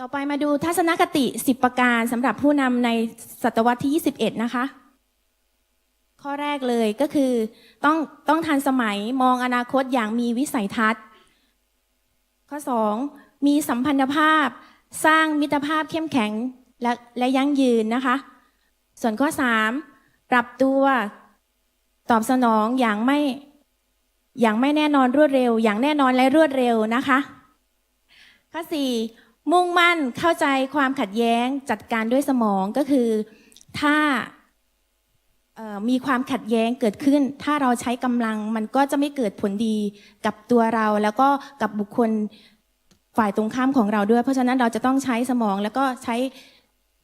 ต่อไปมาดูทัศนคติ 10 ประการสำหรับผู้นำในศตวรรษที่ 21 นะคะ ข้อแรกเลยก็คือต้องต้องทันสมัยมองอนาคตอย่างมีวิสัยทัศน์ ข้อ 2 มีสัมพันธภาพสร้างมิตรภาพเข้มแข็งและและยั่งยืนนะคะ ส่วนข้อ 3 ปรับตัวตอบสนองอย่างไม่อย่างไม่แน่นอนรวดเร็ว อย่างแน่นอนและรวดเร็วนะคะ ข้อ 4 มุ่งมั่นเข้าใจความขัดแย้งจัดการด้วยสมองก็คือถ้ามีความขัดแย้งเกิดขึ้น ถ้าเราใช้กำลังมันก็จะไม่เกิดผลดีกับตัวเราแล้วก็กับบุคคลฝ่ายตรงข้ามของเราด้วย เพราะฉะนั้นเราจะต้องใช้สมองแล้วก็ใช้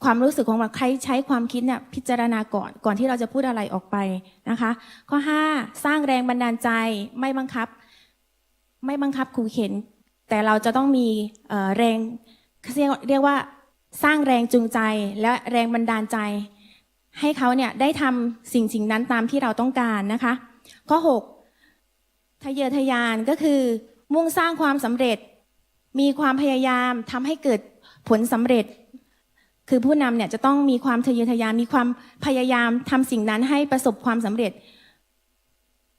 ความรู้สึกของเราใครใช้ความคิดเนี่ยพิจารณาก่อนก่อนที่เราจะพูดอะไรออกไปนะคะ ข้อ 5 สร้างแรงบันดาลใจไม่บังคับ ไม่บังคับขู่เข็น แต่เราจะต้องมีแรงเรียกเรียกว่าสร้างแรงจูงใจและแรงบันดาลใจ ให้เขาเนี่ยได้ทำสิ่งสิ่งนั้นตามที่เราต้องการนะคะ ข้อ 6 ทะเยอทะยานก็คือ มุ่งสร้างความสำเร็จ มีความพยายามทำให้เกิดผลสำเร็จ คือผู้นำเนี่ยจะต้องมีความทะเยอทะยานมีความพยายามทำสิ่งนั้นให้ประสบความสำเร็จ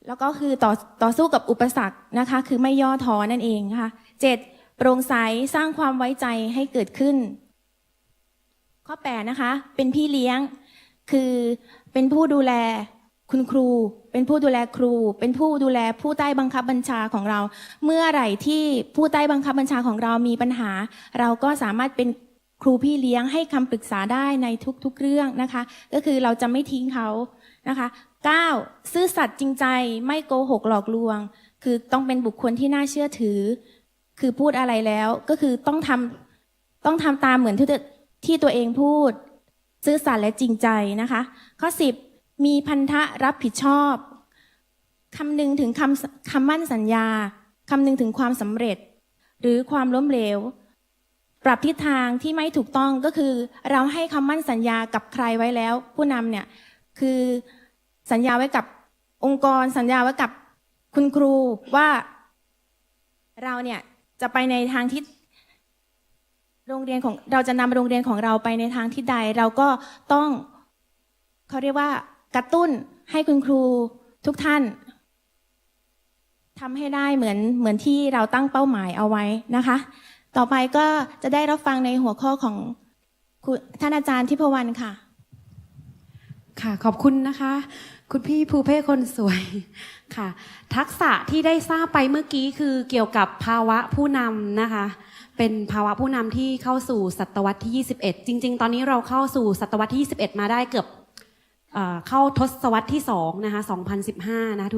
แล้วก็คือต่อต่อสู้กับอุปสรรคนะคะ คือไม่ย่อท้อนั่นเองนะคะเจ็ดโปร่งใสสร้างความไว้ใจให้เกิดขึ้น ข้อแปดนะคะ เป็นพี่เลี้ยง คือเป็นผู้ดูแลคุณครู เป็นผู้ดูแลครู เป็นผู้ดูแลผู้ใต้บังคับบัญชาของเรา เมื่อไหร่ที่ผู้ใต้บังคับบัญชาของเรามีปัญหา เราก็สามารถเป็นครูพี่เลี้ยงให้คำปรึกษาได้ในทุกๆเรื่องนะคะ ก็คือเราจะไม่ทิ้งเขา นะคะ 9. ซื่อสัตย์จริงใจไม่โกหกหลอกลวง คือต้องเป็นบุคคลที่น่าเชื่อถือ คือพูดอะไรแล้วก็คือต้องทำต้องทำตามเหมือนที่ตัวที่ตัวเองพูด ซื่อสัตย์และจริงใจนะคะ ข้อ 10 มีพันธะรับผิดชอบคำนึงถึงคำคำมั่นสัญญาคำนึงถึงความสำเร็จ หรือความล้มเหลว ปรับทิศทางที่ไม่ถูกต้องก็คือ เราให้คำมั่นสัญญากับใครไว้แล้ว ผู้นำเนี่ยคือ สัญญาไว้กับองค์กร สัญญาไว้กับคุณครูว่าเราเนี่ยจะไปในทางที่โรงเรียนของเราจะนำโรงเรียนของเราไปในทางที่ใด เราก็ต้องเขาเรียกว่ากระตุ้นให้คุณครูทุกท่านทำให้ได้เหมือนเหมือนที่เราตั้งเป้าหมายเอาไว้นะคะ ต่อไปก็จะได้รับฟังในหัวข้อของท่านอาจารย์ทิพวรรณค่ะ ค่ะขอบคุณนะคะ คุณพี่ภูเพ่คนสวยค่ะ ทักษะที่ได้ทราบไปเมื่อกี้คือเกี่ยวกับภาวะผู้นำนะคะ เป็นภาวะผู้นำที่เข้าสู่ศตวรรษที่ 21 จริง ๆ ตอนนี้เราเข้าสู่ศตวรรษที่ 21 มาได้เกือบ เข้าทศวรรษที่2นะคะ 2015 นะคะ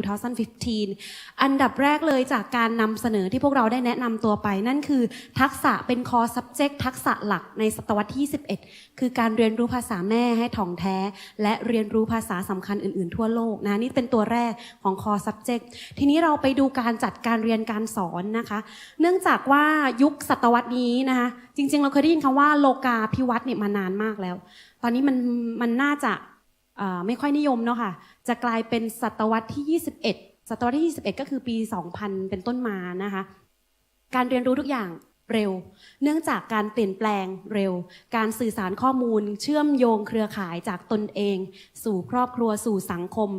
2015 อันดับแรกเลยจากการนำเสนอที่พวกเราได้แนะนำตัวไป นั่นคือทักษะเป็น core subject ทักษะหลักในศตวรรษที่ 21 คือการเรียนรู้ภาษาแม่ให้ถ่องแท้ และเรียนรู้ภาษาสำคัญอื่นๆ ทั่วโลกนะนี่เป็นตัวแรกของ core subject ทีนี้เราไปดูการจัดการเรียนการสอนนะคะ เนื่องจากว่ายุคศตวรรษนี้นะคะ จริงๆ เราเคยได้ยินคำว่าโลกาภิวัตน์เนี่ยมานานมากแล้ว ตอนนี้มันมันน่าจะ ไม่ค่อยนิยมเนาะค่ะ จะกลายเป็นศตวรรษที่ 21 ศตวรรษที่ 21 ก็คือปี 2000 เป็นต้นมานะคะ การเรียนรู้ทุกอย่างเร็ว เนื่องจากการเปลี่ยนแปลงเร็ว การสื่อสารข้อมูล เชื่อมโยงเครือข่ายจากตนเอง สู่ครอบครัวสู่สังคม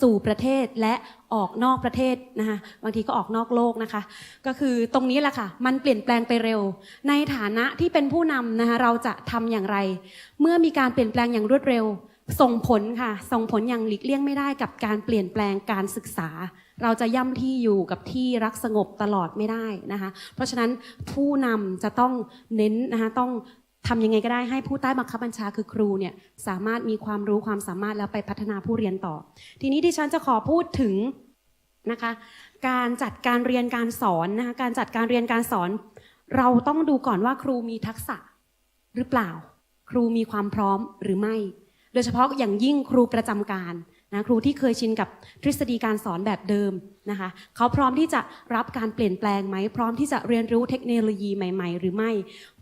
สู่ประเทศและออกนอกประเทศนะคะบางทีก็ออกนอกโลกนะคะ ก็คือตรงนี้แหละค่ะ มันเปลี่ยนแปลงไปเร็ว ในฐานะที่เป็นผู้นำนะคะเราจะทำอย่างไร เมื่อมีการเปลี่ยนแปลงอย่างรวดเร็ว ส่งผลค่ะ ส่งผลอย่างหลีกเลี่ยงไม่ได้กับการเปลี่ยนแปลงการศึกษา เราจะย่ำที่อยู่กับที่รักสงบตลอดไม่ได้นะคะ เพราะฉะนั้นผู้นำจะต้องเน้นนะคะต้องทำยังไงก็ได้ให้ผู้ใต้บังคับบัญชาคือครูเนี่ยสามารถมีความรู้ความสามารถแล้วไปพัฒนาผู้เรียนต่อ ทีนี้ดิฉันจะขอพูดถึงนะคะการจัดการเรียนการสอนนะคะการจัดการเรียนการสอน เราต้องดูก่อนว่าครูมีทักษะหรือเปล่า ครูมีความพร้อมหรือไม่ โดยเฉพาะอย่างยิ่งครูประจำการนะครูที่เคยชินกับทฤษฎีการสอนแบบเดิมนะคะเขาพร้อมที่จะรับการเปลี่ยนแปลงไหม พร้อมที่จะเรียนรู้เทคโนโลยีใหม่ ๆ หรือไม่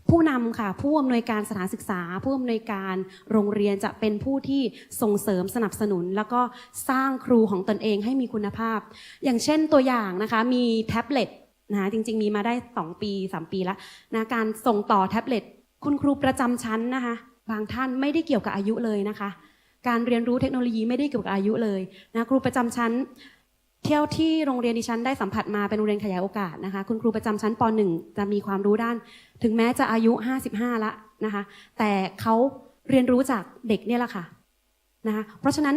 ผู้นำค่ะผู้อำนวยการสถานศึกษา ผู้อำนวยการโรงเรียนจะเป็นผู้ที่ส่งเสริมสนับสนุน แล้วก็สร้างครูของตนเองให้มีคุณภาพ อย่างเช่นตัวอย่างนะคะมีแท็บเล็ตนะคะจริง ๆ มีมาได้ 2 ปี 3 ปีแล้วนะการส่งต่อแท็บเล็ตคุณครูประจำชั้นนะคะ บางท่านไม่ได้เกี่ยวกับอายุเลยนะคะ การเรียนรู้เทคโนโลยีไม่ได้เกี่ยวกับอายุเลยนะครูประจำชั้น เที่ยวที่โรงเรียนดิฉันได้สัมผัสมาเป็นโรงเรียนขยายโอกาสนะคะ คุณครูประจำชั้นป .1 จะมีความรู้ด้าน ถึงแม้จะอายุ 55 ละนะคะ แต่เขาเรียนรู้จากเด็กเนี่ยแหละค่ะนะคะเพราะฉะนั้น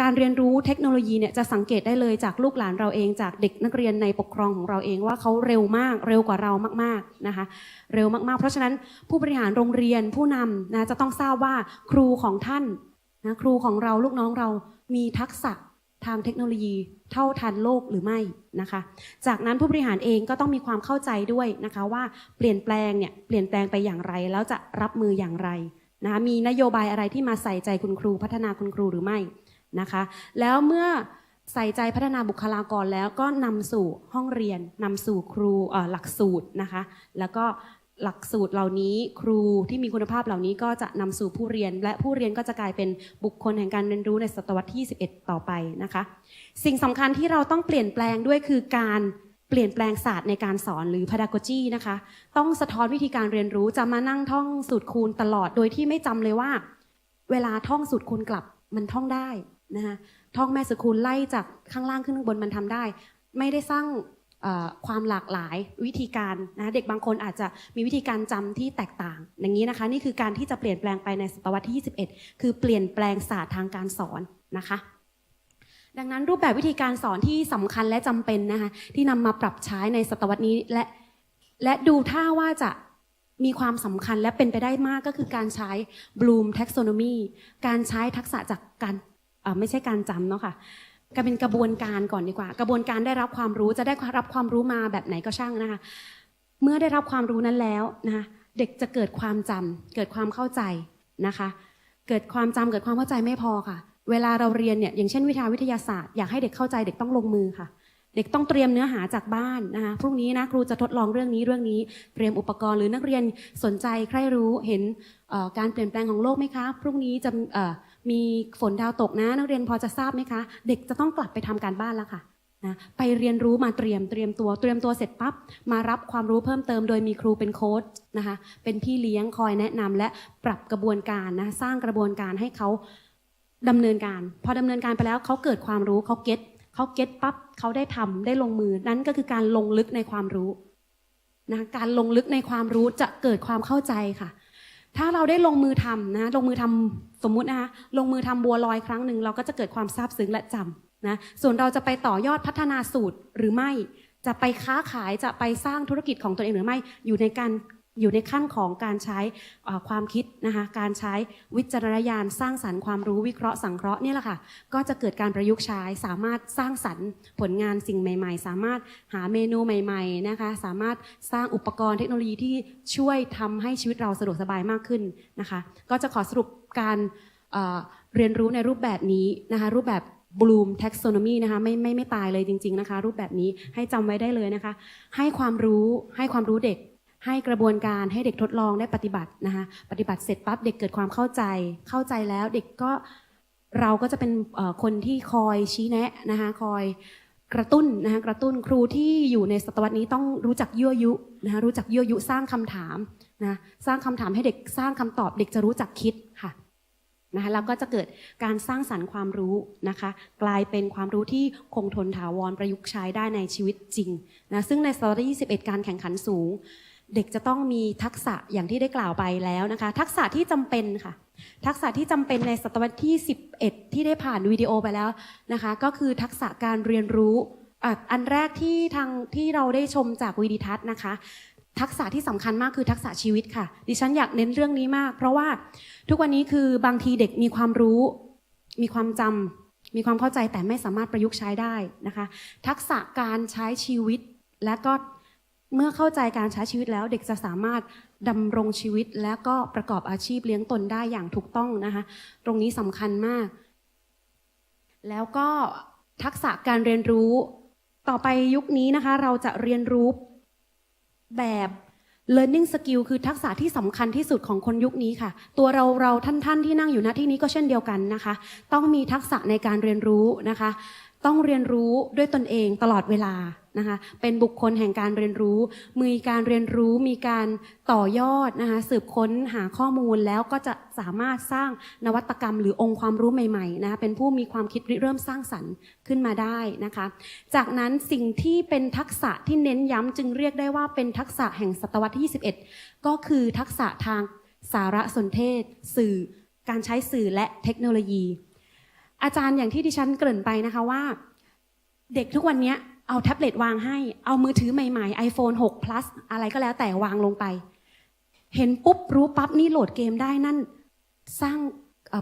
การเรียนรู้เทคโนโลยีเนี่ยจะสังเกตได้เลยจากลูกหลานเราเองจากเด็กนักเรียนในปกครองของเราเองว่าเขาเร็วมากเร็วกว่าเรามากๆนะคะเร็วมากๆ เพราะฉะนั้นผู้บริหารโรงเรียนผู้นำนะจะต้องทราบว่าครูของท่านนะครูของเราลูกน้องเรามีทักษะทางเทคโนโลยีเท่าทันโลกหรือไม่นะคะ จากนั้นผู้บริหารเองก็ต้องมีความเข้าใจด้วยนะคะว่าเปลี่ยนแปลงเนี่ยเปลี่ยนแปลงไปอย่างไร แล้วจะรับมืออย่างไรนะมีนโยบายอะไรที่มาใส่ใจคุณครูพัฒนาคุณครูหรือไม่ นะคะ แล้วเมื่อใส่ใจพัฒนาบุคลากรแล้วก็นำสู่ห้องเรียนนำสู่ครูหลักสูตรนะคะ แล้วก็หลักสูตรเหล่านี้ครูที่มีคุณภาพเหล่านี้ก็จะนำสู่ผู้เรียน และผู้เรียนก็จะกลายเป็นบุคคลแห่งการเรียนรู้ในศตวรรษที่21ต่อไปนะคะ สิ่งสำคัญที่เราต้องเปลี่ยนแปลงด้วยคือการเปลี่ยนแปลงศาสตร์ในการสอนหรือ pedagogy นะคะ ต้องสะท้อนวิธีการเรียนรู้จะมานั่งท่องสูตรคูณตลอดโดยที่ไม่จำเลยว่า เวลาท่องสูตรคูณกลับมันท่องได้ นะคะท่องแม่สูตรคูณไล่จากข้างล่างขึ้นข้างบนมันทำได้ ไม่ได้สร้างความหลากหลายวิธีการนะเด็กบางคนอาจจะมีวิธีการจำที่แตกต่าง อย่างนี้นะคะ นี่คือการที่จะเปลี่ยนแปลงไปในศตวรรษที่ 21 คือเปลี่ยนแปลงศาสตร์ทางการสอนนะคะ ดังนั้นรูปแบบวิธีการสอนที่สำคัญและจำเป็นนะคะที่นำมาปรับใช้ในศตวรรษนี้และและดูท่าว่าจะมีความสำคัญและเป็นไปได้มากก็คือการใช้ Bloom Taxonomy การใช้ทักษะจากการ ไม่ใช่การจำเนาะค่ะการเป็นกระบวนการก่อนดีกว่า กระบวนการได้รับความรู้จะได้รับความรู้มาแบบไหนก็ช่างนะคะ เมื่อได้รับความรู้นั้นแล้วนะคะเด็กจะเกิดความจำเกิดความเข้าใจนะคะ เกิดความจำเกิดความเข้าใจไม่พอค่ะ เวลาเราเรียนเนี่ยอย่างเช่นวิทยาวิทยาศาสตร์อยากให้เด็กเข้าใจเด็กต้องลงมือค่ะ เด็กต้องเตรียมเนื้อหาจากบ้านนะคะพรุ่งนี้นะครูจะทดลองเรื่องนี้เรื่องนี้เตรียมอุปกรณ์หรือนักเรียนสนใจใครรู้เห็นการเปลี่ยนแปลงของโลกไหมคะ พรุ่งนี้จะ มีฝนดาวตกนะนักเรียนพอจะทราบไหมคะ เด็กจะต้องกลับไปทำการบ้านแล้วค่ะนะไปเรียนรู้มาเตรียมเตรียมตัวเตรียมตัวเสร็จปั๊บมารับความรู้เพิ่มเติมโดยมีครูเป็นโค้ชนะคะ เป็นพี่เลี้ยงคอยแนะนำและปรับกระบวนการนะสร้างกระบวนการให้เขาดำเนินการ พอดำเนินการไปแล้วเขาเกิดความรู้เขาเก็ตเขาเก็ตปั๊บเขาได้ทำได้ลงมือนั่นก็คือการลงลึกในความรู้นะการลงลึกในความรู้จะเกิดความเข้าใจค่ะ ถ้าเราได้ลงมือทำนะลงมือทำสมมุตินะคะลงมือทำบัวลอยครั้งหนึ่งเราก็จะเกิดความซาบซึ้งและจำนะส่วนเราจะไปต่อยอดพัฒนาสูตรหรือไม่ จะไปค้าขายจะไปสร้างธุรกิจของตนเองหรือไม่อยู่ในการ อยู่ในขั้นของการใช้ความคิดนะคะการใช้วิจารณญาณสร้างสรรค์ความรู้วิเคราะห์สังเคราะห์เนี่ยแหละค่ะก็จะเกิดการประยุกต์ใช้สามารถสร้างสรรค์ผลงานสิ่งใหม่ ๆ สามารถหาเมนูใหม่ๆนะคะสามารถสร้างอุปกรณ์เทคโนโลยีที่ช่วยทำให้ชีวิตเราสะดวกสบายมากขึ้นนะคะก็จะขอสรุปการเเรียนรู้ในรูปแบบนี้นะคะรูปแบบ Bloom Taxonomy นะคะไม่ไม่ไม่ตายเลยจริง ๆนะคะ รูปแบบนี้ให้จำไว้ได้เลยนะคะ ให้ความรู้ให้ความรู้เด็ก ให้กระบวนการให้เด็กทดลองได้ปฏิบัตินะคะปฏิบัติเสร็จปั๊บเด็กเกิดความเข้าใจ เข้าใจแล้วเด็กก็เราก็จะเป็นคนที่คอยชี้แนะนะคะคอยกระตุ้นนะคะกระตุ้นครูที่อยู่ในศตวรรษนี้ต้องรู้จักยั่วยุนะคะรู้จักยั่วยุสร้างคำถามนะสร้างคำถามให้เด็กสร้างคำตอบเด็กจะรู้จักคิดค่ะนะคะแล้วก็จะเกิดการสร้างสรรค์ความรู้นะคะ กลายเป็นความรู้ที่คงทนถาวรประยุกต์ใช้ได้ในชีวิตจริงนะซึ่งในศตวรรษที่21 การแข่งขันสูง เด็กจะต้องมีทักษะอย่างที่ได้กล่าวไปแล้วนะคะ ทักษะที่จำเป็นค่ะ ทักษะที่จำเป็นในศตวรรษที่ 11 ที่ได้ผ่านวิดีโอไปแล้วนะคะ ก็คือทักษะการเรียนรู้อันแรกที่ทางที่เราได้ชมจากวิดีทัศน์นะคะ ทักษะที่สำคัญมากคือทักษะชีวิตค่ะ ดิฉันอยากเน้นเรื่องนี้มาก เพราะว่าทุกวันนี้คือบางทีเด็กมีความรู้ มีความจำมีความเข้าใจแต่ไม่สามารถประยุกต์ใช้ได้นะคะ ทักษะการใช้ชีวิตและก็ เมื่อเข้าใจการใช้ชีวิตแล้วเด็กจะสามารถดำรงชีวิตและก็ประกอบอาชีพเลี้ยงตนได้อย่างถูกต้องนะคะ ตรงนี้สำคัญมาก แล้วก็ทักษะการเรียนรู้ต่อไปยุคนี้นะคะ เราจะเรียนรู้แบบ learning skill คือทักษะที่สำคัญที่สุดของคนยุคนี้ค่ะ ตัวเราเราท่านท่านๆที่นั่งอยู่ณที่นี้ก็เช่นเดียวกันนะคะ ต้องมีทักษะในการเรียนรู้นะคะ ต้องเรียนรู้ด้วยตนเองตลอดเวลานะคะเป็นบุคคลแห่งการเรียนรู้ มีการเรียนรู้มีการต่อยอดนะคะสืบค้นหาข้อมูลแล้วก็จะสามารถสร้างนวัตกรรม หรือองค์ความรู้ใหม่ๆนะคะเป็นผู้มีความคิดริเริ่มสร้างสรรค์ขึ้นมาได้นะคะ จากนั้นสิ่งที่เป็นทักษะที่เน้นย้ำจึงเรียกได้ว่าเป็นทักษะแห่งศตวรรษที่ 21 ก็คือทักษะทางสารสนเทศ สื่อ การใช้สื่อและเทคโนโลยี อาจารย์อย่างที่ดิฉันเกริ่นไปนะคะว่า เด็กทุกวันนี้เอาแท็บเล็ตวางให้ เอามือถือใหม่ๆ iPhone 6 plus อะไรก็แล้วแต่วางลงไป เห็นปุ๊บรู้ปั๊บนี่โหลดเกมได้นั่น สร้าง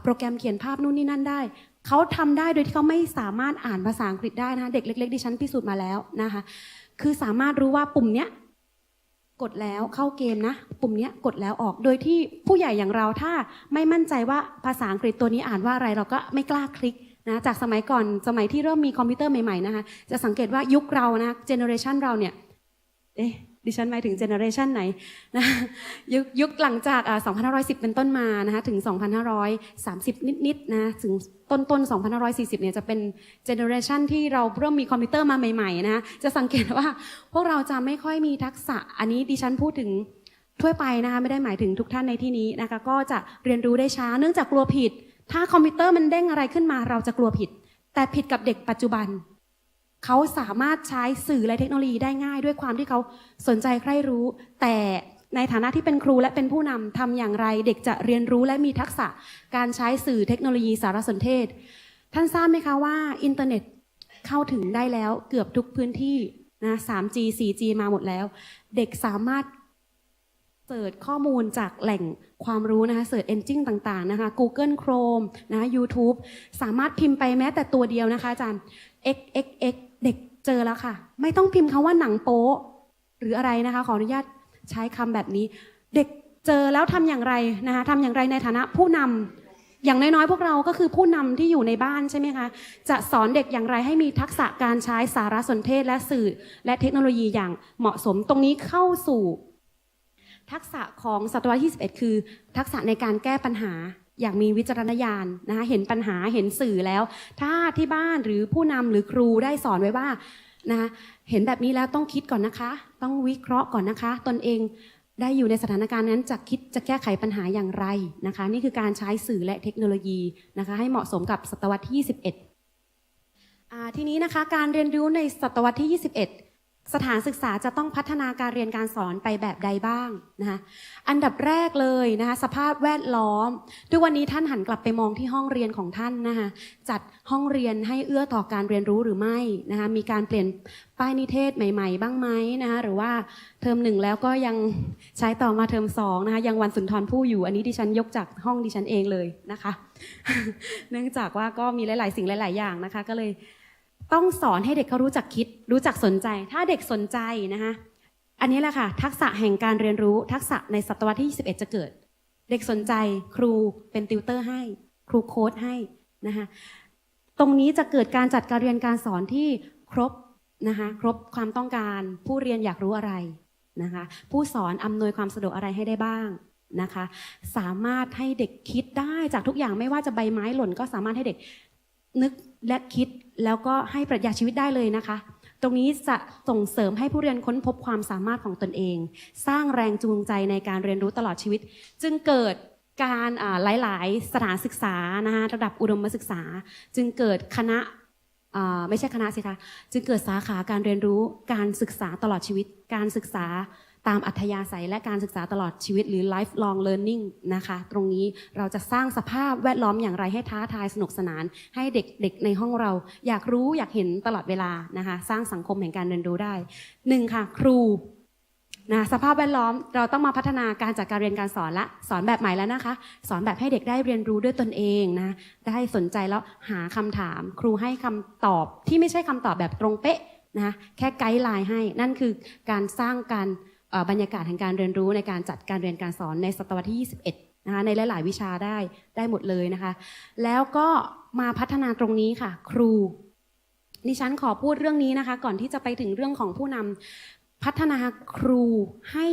โปรแกรมเขียนภาพนู่นนี่นั่นได้ เขาทำได้โดยที่เขาไม่สามารถอ่านภาษาอังกฤษได้นะคะเด็กเล็กๆดิฉันพิสูจน์มาแล้วนะคะ คือสามารถรู้ว่าปุ่มเนี้ย กดแล้วเข้าเกมนะ ปุ่มนี้กดแล้วออกโดยที่ผู้ใหญ่อย่างเราถ้าไม่มั่นใจว่าภาษาอังกฤษตัวนี้อ่านว่าอะไรเราก็ไม่กล้าคลิกนะจากสมัยก่อนสมัยที่เริ่มมีคอมพิวเตอร์ใหม่ๆนะคะจะสังเกตว่ายุคเรานะเจเนอเรชันเราเนี่ยเอ๊ะ ดิฉันหมายถึงเจเนอเรชันไหนนะยุคยุคหลังจากอ่า2510 เป็นต้นมานะคะถึง 2530 นิดๆนะถึงต้นต้นๆ2540 เนี่ยจะเป็นเจเนอเรชันที่เราเริ่มมีคอมพิวเตอร์มาใหม่ๆนะจะสังเกตว่าพวกเราจะไม่ค่อยมีทักษะอันนี้ดิฉันพูดถึงทั่วไปนะคะไม่ได้หมายถึงทุกท่านในที่นี้นะคะก็จะเรียนรู้ได้ช้าเนื่องจากกลัวผิด ถ้าคอมพิวเตอร์มันเด้งอะไรขึ้นมาเราจะกลัวผิด แต่ผิดกับเด็กปัจจุบัน เขาสามารถใช้สื่อและเทคโนโลยีได้ง่าย ด้วยความที่เขาสนใจใคร่รู้ แต่ในฐานะที่เป็นครูและเป็นผู้นำทำอย่างไรเด็กจะเรียนรู้และมีทักษะการใช้สื่อเทคโนโลยีสารสนเทศ ท่านทราบไหมคะว่าอินเทอร์เน็ตเข้าถึงได้แล้วเกือบทุกพื้นที่นะ 3G 4G มาหมดแล้ว เด็กสามารถเสิร์ชข้อมูลจากแหล่งความรู้นะคะเสิร์ชเอนจิ้นต่างๆนะคะ Google Chrome นะคะ YouTube สามารถพิมพ์ไปแม้แต่ตัวเดียวนะคะอาจารย์ x x x เด็กเจอแล้วค่ะ ไม่ต้องพิมพ์คำว่าหนังโป๊หรืออะไรนะคะ ขออนุญาตใช้คำแบบนี้ เด็กเจอแล้วทำอย่างไรนะคะทำอย่างไรในฐานะผู้นำอย่างน้อยๆพวกเราก็คือผู้นำที่อยู่ในบ้านใช่ไหมคะจะสอนเด็กอย่างไรให้มีทักษะการใช้สารสนเทศและสื่อ และเทคโนโลยีอย่างเหมาะสมตรงนี้เข้าสู่ ทักษะของศตวรรษที่21คือ ทักษะในการแก้ปัญหา อย่างมีวิจารณญาณนะคะเห็นปัญหาเห็นสื่อแล้ว ถ้าที่บ้านหรือผู้นำหรือครูได้สอนไว้ว่านะคะเห็นแบบนี้แล้วต้องคิดก่อนนะคะ ต้องวิเคราะห์ก่อนนะคะ ตนเองได้อยู่ในสถานการณ์นั้นจะคิดจะแก้ไขปัญหาอย่างไรนะคะ นี่คือการใช้สื่อและเทคโนโลยีนะคะ ให้เหมาะสมกับศตวรรษที่ 21ทีนี้นะคะการเรียนรู้ในศตวรรษที่ 21 สถานศึกษาจะต้องพัฒนาการเรียนการสอนไปแบบใดบ้างนะคะอันดับแรกเลยนะคะสภาพแวดล้อม ทุกวันนี้ท่านหันกลับไปมองที่ห้องเรียนของท่านนะคะจัดห้องเรียนให้เอื้อต่อการเรียนรู้หรือไม่นะคะมีการเปลี่ยนป้ายนิเทศใหม่ ๆ บ้างไหมนะคะหรือว่าเทอมหนึ่งแล้วก็ยังใช้ต่อมาเทอมสองนะคะยังวันสุนทรภู่อยู่อันนี้ดิฉันยกจากห้องดิฉันเองเลยนะคะ เนื่องจากว่าก็มีหลาย ๆ สิ่งหลาย ๆ อย่างนะคะก็เลย ต้องสอนให้เด็กเขารู้จักคิด รู้จักสนใจ ถ้าเด็กสนใจนะคะอันนี้แหละค่ะ ทักษะแห่งการเรียนรู้ทักษะในศตวรรษที่ 21 จะเกิด เด็กสนใจครูเป็นติวเตอร์ให้ ครูโค้ดให้นะคะตรงนี้จะเกิดการจัดการเรียนการสอนที่ครบนะคะครบความต้องการผู้เรียนอยากรู้อะไรนะคะผู้สอนอำนวยความสะดวกอะไรให้ได้บ้างนะคะ สามารถให้เด็กคิดได้จากทุกอย่างไม่ว่าจะใบไม้หล่นก็สามารถให้เด็กนึก และคิดแล้วก็ให้ปรัชญาชีวิตได้เลยนะคะ ตรงนี้จะส่งเสริมให้ผู้เรียนค้นพบความสามารถของตนเอง สร้างแรงจูงใจในการเรียนรู้ตลอดชีวิต จึงเกิดการอ่าหลาย ๆ สถานศึกษานะคะระดับอุดมศึกษา จึงเกิดคณะไม่ใช่คณะสิคะ จึงเกิดสาขาการเรียนรู้การศึกษาตลอดชีวิต การศึกษา ตามอัธยาศัยและการศึกษาตลอดชีวิตหรือ lifelong learning นะคะ ตรงนี้เราจะสร้างสภาพแวดล้อมอย่างไรให้ท้าทายสนุกสนาน ให้เด็กๆในห้องเรา อยากรู้อยากเห็นตลอดเวลานะคะ สร้างสังคมแห่งการเรียนรู้ได้หนึ่งค่ะ ครูนะสภาพแวดล้อมเราต้องมาพัฒนาการจัดการเรียนการสอนละสอนแบบใหม่แล้วนะคะ สอนแบบให้เด็กได้เรียนรู้ด้วยตนเองนะได้สนใจแล้วหาคำถาม ครูให้คำตอบที่ไม่ใช่คำตอบแบบตรงเป๊ะนะแค่ไกด์ไลน์ให้นั่นคือการสร้างการ บรรยากาศแห่งการเรียนรู้ในการจัดการเรียนการสอนในศตวรรษที่ 21 นะคะในหลาย ๆ วิชาได้ได้หมดเลยนะคะ แล้วก็มาพัฒนาตรงนี้ค่ะ ครู ดิฉันขอพูดเรื่องนี้นะคะ ก่อนที่จะไปถึงเรื่องของผู้นำพัฒนาครูให้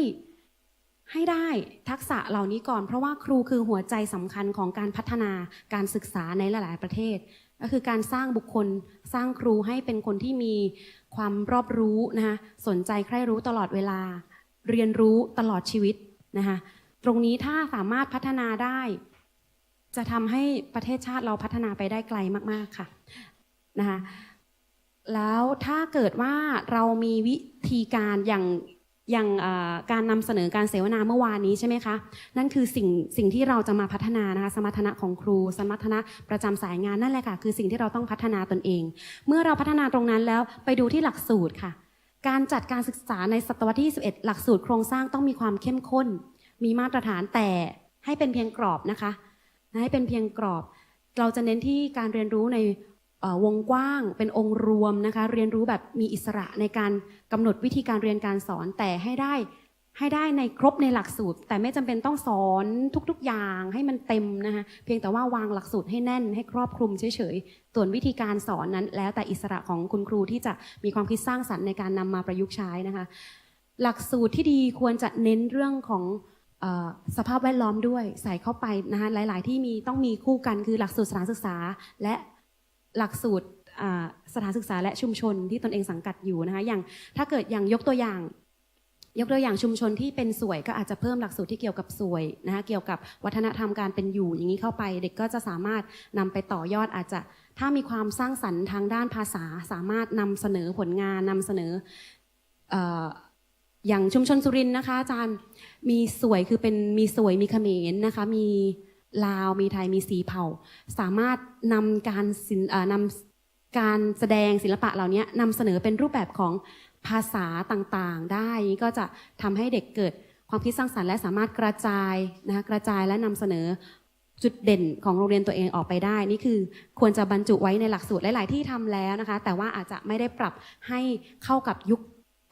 ให้ได้ทักษะเหล่านี้ก่อน เพราะว่าครูคือหัวใจสำคัญของการพัฒนาการศึกษาในหลาย ๆ ประเทศ ก็คือการสร้างบุคคลสร้างครูให้เป็นคนที่มีความรอบรู้นะคะสนใจใคร่รู้ตลอดเวลา เรียนรู้ตลอดชีวิตนะคะตรงนี้ถ้าสามารถพัฒนาได้ จะทำให้ประเทศชาติเราพัฒนาไปได้ไกลมากๆค่ะนะคะแล้วถ้าเกิดว่าเรามีวิธีการอย่างอย่างการนำเสนอการเสวนาเมื่อวานนี้ใช่ไหมคะ นั่นคือสิ่งสิ่งที่เราจะมาพัฒนานะคะสมรรถนะของครู สมรรถนะประจำสายงานนั่นแหละค่ะ คือสิ่งที่เราต้องพัฒนาตนเอง เมื่อเราพัฒนาตรงนั้นแล้วไปดูที่หลักสูตรค่ะ การจัดการศึกษาในศตวรรษที่ 21 หลักสูตรโครงสร้างต้องมีความเข้มข้น มีมาตรฐานแต่ให้เป็นเพียงกรอบนะคะ ให้เป็นเพียงกรอบ เราจะเน้นที่การเรียนรู้ในวงกว้างเป็นองค์รวมนะคะ เรียนรู้แบบมีอิสระในการกำหนดวิธีการเรียนการสอนแต่ให้ได้ ให้ได้ในครบในหลักสูตร แต่ไม่จำเป็นต้องสอนทุกๆ อย่างให้มันเต็มนะคะเพียงแต่ว่าวางหลักสูตรให้แน่นให้ครอบคลุมเฉยๆส่วนวิธีการสอนนั้น แล้วแต่อิสระของคุณครูที่จะมีความคิดสร้างสรรค์ในการนำมาประยุกต์ใช้นะคะ หลักสูตรที่ดีควรจะเน้นเรื่องของสภาพแวดล้อมด้วยใส่เข้าไปนะคะหลาย ๆ ที่มีต้องมีคู่กันคือหลักสูตรสถานศึกษา และหลักสูตรสถานศึกษาและชุมชนที่ตนเองสังกัดอยู่นะคะอย่างถ้าเกิดอย่างยกตัวอย่าง ยกตัวอย่างชุมชนที่เป็นสวยก็อาจจะเพิ่มหลักสูตรที่เกี่ยวกับสวยนะคะเกี่ยวกับวัฒนธรรมการเป็นอยู่อย่างนี้เข้าไป เด็กก็จะสามารถนำไปต่อยอดอาจจะถ้ามีความสร้างสรรค์ทางด้านภาษา สามารถนำเสนอผลงานนำเสนออย่างชุมชนสุรินทร์นะคะ อาจารย์มีสวยคือเป็นมีสวยมีเขมรนะคะมีลาวมีไทยมีสีเผ่า สามารถนำการนำการแสดงศิลปะเหล่านี้นำเสนอเป็นรูปแบบของ ภาษาต่างๆ ได้นี่ก็จะทำให้เด็กเกิดความคิดสร้างสรรค์และสามารถกระจายนะคะกระจายและนำเสนอจุดเด่นของโรงเรียนตัวเองออกไปได้ นี่คือควรจะบรรจุไว้ในหลักสูตรหลาย ๆ ที่ทำแล้วนะคะ แต่ว่าอาจจะไม่ได้ปรับให้เข้ากับยุค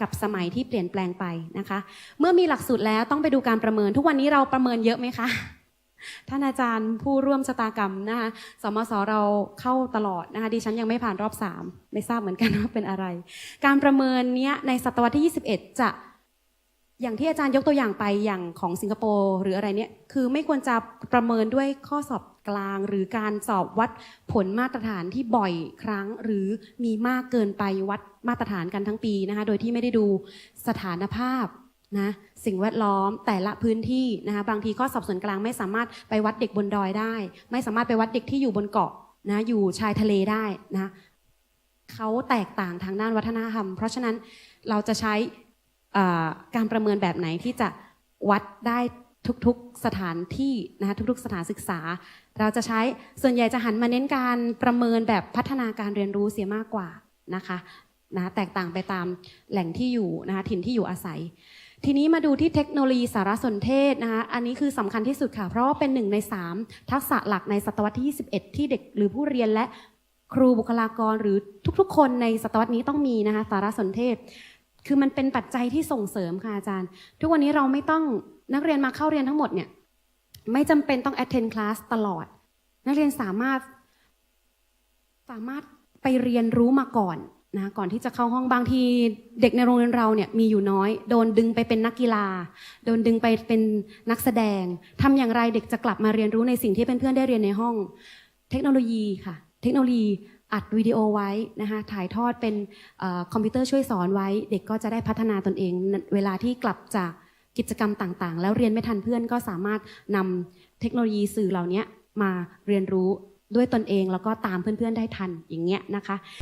กับสมัยที่เปลี่ยนแปลงไปนะคะ เมื่อมีหลักสูตรแล้วต้องไปดูการประเมิน ทุกวันนี้เราประเมินเยอะไหมคะ ท่านอาจารย์ผู้ร่วมชะตากรรมนะคะสมสเราเข้าตลอดนะคะดิฉันยังไม่ผ่านรอบสามไม่ทราบเหมือนกันว่าเป็นอะไร การประเมินเนี้ยในศตวรรษที่ 21 จะอย่างที่อาจารย์ยกตัวอย่างไปอย่างของสิงคโปร์หรืออะไรเนี่ยคือไม่ควรจะประเมินด้วยข้อสอบกลาง หรือการสอบวัดผลมาตรฐานที่บ่อยครั้ง หรือมีมากเกินไปวัดมาตรฐานกันทั้งปีนะคะโดยที่ไม่ได้ดูสถานภาพ นะสิ่งแวดล้อมแต่ละพื้นที่นะคะบางทีข้อสอบส่วนกลางไม่สามารถไปวัดเด็กบนดอยได้ ไม่สามารถไปวัดเด็กที่อยู่บนเกาะนะอยู่ชายทะเลได้นะเขาแตกต่างทางด้านวัฒนธรรม เพราะฉะนั้นเราจะใช้การประเมินแบบไหนที่จะวัดได้ทุกๆสถานที่นะคะทุกๆสถานศึกษา เราจะใช้ส่วนใหญ่จะหันมาเน้นการประเมินแบบพัฒนาการเรียนรู้เสียมากกว่านะคะนะแตกต่างไปตามแหล่งที่อยู่นะคะถิ่นที่อยู่อาศัย ทีนี้มาดูที่เทคโนโลยีสารสนเทศนะคะอันนี้คือสำคัญที่สุดค่ะ เพราะว่าเป็นหนึ่งใน 3 ทักษะหลักในศตวรรษที่ 21 ที่เด็กหรือผู้เรียนและครูบุคลากรหรือทุกๆ คนในศตวรรษนี้ต้องมีนะคะสารสนเทศ คือมันเป็นปัจจัยที่ส่งเสริมค่ะอาจารย์ ทุกวันนี้เราไม่ต้องนักเรียนมาเข้าเรียนทั้งหมดเนี่ยไม่จำเป็นต้อง attend class ตลอด นักเรียนสามารถ สามารถไปเรียนรู้มาก่อน นะก่อนที่จะเข้าห้องบางทีเด็กในโรงเรียนเราเนี่ยมีอยู่น้อย โดนดึงไปเป็นนักกีฬา โดนดึงไปเป็นนักแสดงทำอย่างไรเด็กจะกลับมาเรียนรู้ในสิ่งที่เพื่อนๆได้เรียนในห้อง เทคโนโลยีค่ะ เทคโนโลยีอัดวิดีโอไว้นะคะถ่ายทอดเป็นอคอมพิวเตอร์ช่วยสอนไว้ เด็กก็จะได้พัฒนาตนเอง เวลาที่กลับจากกิจกรรมต่างๆ แล้วเรียนไม่ทันเพื่อนก็สามารถนำเทคโนโลยีสื่อเหล่านี้มาเรียนรู้ด้วยตนเองแล้วก็ตามเพื่อนๆได้ทันอย่างเงี้ยนะคะ